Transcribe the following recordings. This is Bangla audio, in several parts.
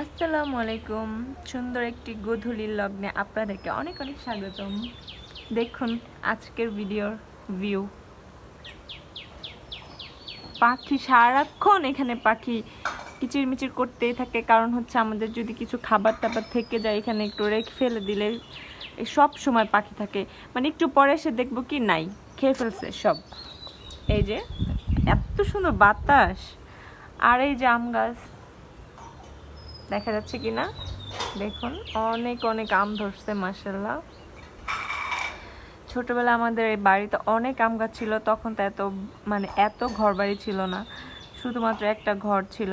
আসসালামু আলাইকুম। সুন্দর একটি গধূলির লগ্নে আপনাদেরকে অনেক অনেক স্বাগতম। দেখুন আজকের ভিডিওর ভিউ পাখি সারাক্ষণ এখানে পাখি কিচিরমিচির করতেই থাকে। কারণ হচ্ছে আমাদের যদি কিছু খাবার টাবার থেকে যায়, এখানে একটু রেখে ফেলে দিলে সব সময় পাখি থাকে। মানে একটু পরে এসে দেখব কি নাই, খেয়ে ফেলছে সব। এই যে, এত সুন্দর বাতাস। আর এই যে আম গাছ দেখা যাচ্ছে কি না দেখুন, অনেক অনেক আম ধরছে মাসাল্লাহ ছোটবেলা আমাদের এই বাড়িতে অনেক আম গাছ ছিল, তখন তো এত মানে এত ঘর বাড়ি ছিল না। শুধুমাত্র একটা ঘর ছিল,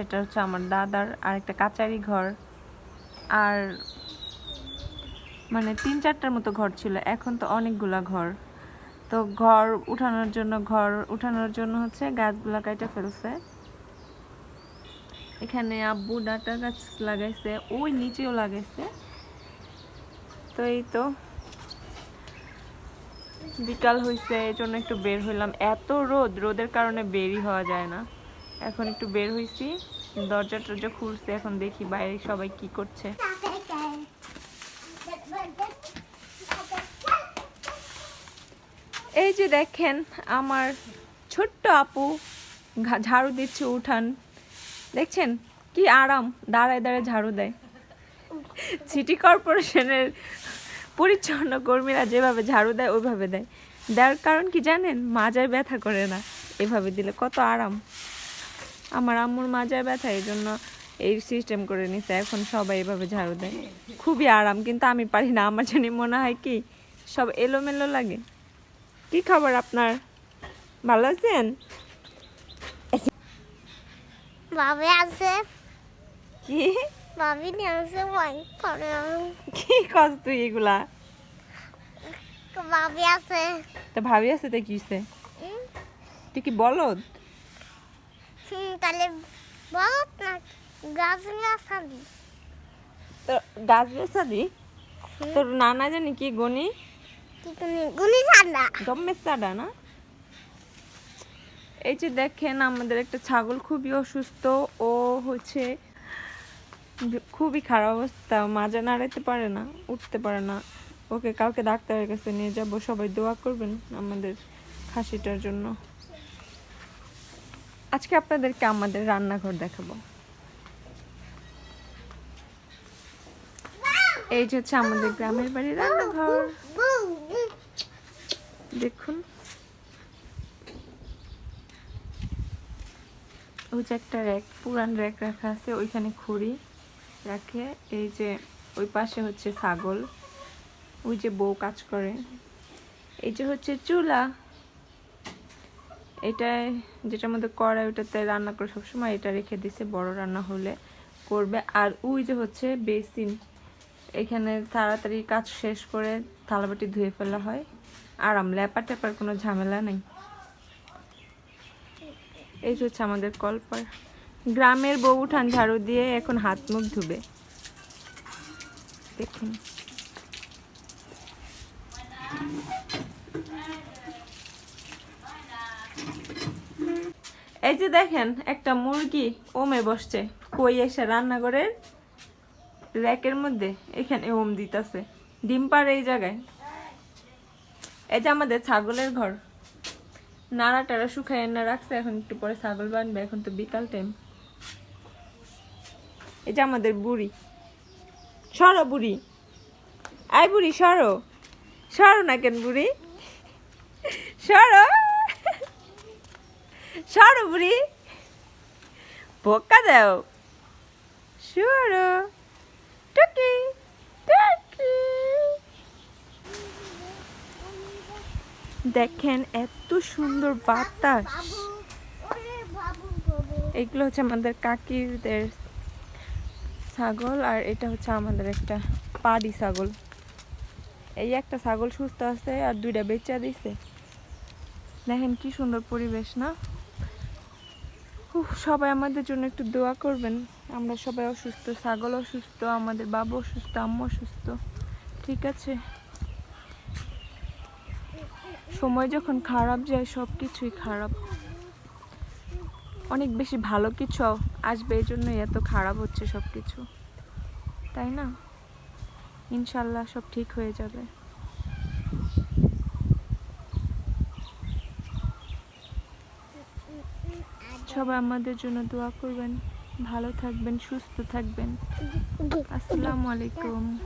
এটা হচ্ছে আমার দাদার আর একটা কাচারি ঘর। আর মানে তিন চারটার মতো ঘর ছিল, এখন তো অনেকগুলা ঘর। তো ঘর উঠানোর জন্য, ঘর উঠানোর জন্য হচ্ছে গাছগুলা কাটা ফেলছে। এখানে আব্বু ডাটা গাছ লাগাইছে, ওই নিচেও লাগাইছে। তো এই তো বিকাল হয়েছে এই জন্য একটু বের হইলাম। এত রোদ, রোদের কারণে বেরই হওয়া যায় না। এখন একটু বের হয়েছি দরজা টরজা খুলছে, এখন দেখি বাইরে সবাই কি করছে। এই যে দেখেন, আমার ছোট্ট আপু ঝাড়ু দিচ্ছে উঠান। দেখছেন? কি আরাম, দাঁড়ায় দাঁড়ায় ঝাড়ু দেয়। সিটি কর্পোরেশনের পরিচ্ছন্ন কর্মীরা যেভাবে ঝাড়ু দেয়, ওইভাবে দেয়। দেওয়ার কারণ কি জানেন? মাজায় ব্যথা করে না। এভাবে দিলে কত আরাম। আমার আম্মুর মাজায় ব্যথা এই জন্য এই সিস্টেম করে নিছে। এখন সবাই এভাবে ঝাড়ু দেয়। খুবই আরাম, কিন্তু আমি পারি না। আমার জানি মনে হয় কি, সব এলোমেলো লাগে। কি খবর আপনার? ভালো আছেন? ভাবি আছে কি ভাবি নিয়ে আছে ওয়াইন করে কি কস তুই এগুলা ভাবি আছে তা ভাবি আছে তো হুম, তুই কি বলদ হুম, তাহলে বল না গাছ আসাবি তোর গাছ বেসা তোর নানা জানি কি গনি কি তুমি গুলি ঠান্ডা গমের চাডা না এই যে দেখেন, আমাদের একটা ছাগল খুবই অসুস্থ। ও হচ্ছে খুবই খারাপ অবস্থা মাজা নাড়াইতে পারে না, উঠতে পারে না। ওকে কাউকে ডাক্তারের কাছে নিয়ে যাব, সবাই দোয়া করবেন আমাদের খাসিটার জন্য। আজকে আপনাদেরকে আমাদের রান্নাঘর দেখাবো। এই যে হচ্ছে আমাদের গ্রামের বাড়ির রান্নাঘর। দেখুন। ওই যে একটা র্যাক, পুরান র্যাক রাখা আছে, ওইখানে খড়ি রাখে। এই যে ওই পাশে হচ্ছে ছাগল, ওই যে বউ কাজ করে। এই যে হচ্ছে চুলা, এটা যেটার মধ্যে কড়াই, ওটাতে রান্না করে সবসময় এটা রেখে দিছে, বড় রান্না হলে করবে। আর ওই যে হচ্ছে বেসিন, এখানে তাড়াতাড়ি কাজ শেষ করে থালাবাটি ধুয়ে ফেলা হয়। আরাম ল্যাপার ট্যাপার কোনো ঝামেলা নেই। এই হচ্ছে আমাদের কলপার। গ্রামের বউ উঠান ঝাড়ু দিয়ে এখন হাত মুখ ধুবে। দেখুন। এই যে দেখেন, একটা মুরগি ওমে বসছে। কই এসে রান্নাঘরের র্যাকের মধ্যে? এখানে ওম দিতেছে। ডিম পাড়ে এই জায়গায়। এই যে আমাদের ছাগলের ঘর। নাড়া টাড়া শুকায় না রাখছে, এখন একটু পরে ছাগল বানবে, এখন তো বিকাল টাইম যে আমাদের বুড়ি। সরো বুড়ি। আয় বুড়ি, সরো। সরো না কেন বুড়ি? সরো। সরো বুড়ি। বোকা দাও। সরো। টুকি। দেখেন, এত সুন্দর বাতাস। এগুলো হচ্ছে আমাদের কাকিদের ছাগল, আর এটা হচ্ছে আমাদের একটা পাড়ি ছাগল। এই একটা ছাগল সুস্থ আছে আর দুইটা বেচা দিছে। দেখেন কি সুন্দর পরিবেশ, না? সবাই আমাদের জন্য একটু দোয়া করবেন। আমরা সবাই অসুস্থ, ছাগল অসুস্থ, আমাদের বাবু অসুস্থ, আম্মু অসুস্থ। ঠিক আছে? সময় যখন খারাপ যায় সব কিছুই খারাপ। অনেক বেশি ভালো কিছু আসবে, এই জন্যই এত খারাপ হচ্ছে সব কিছু তাই না? ইনশাল্লাহ সব ঠিক হয়ে যাবে। সবাই আমাদের জন্য দোয়া করবেন। ভালো থাকবেন, সুস্থ থাকবেন। আসসালামু আলাইকুম।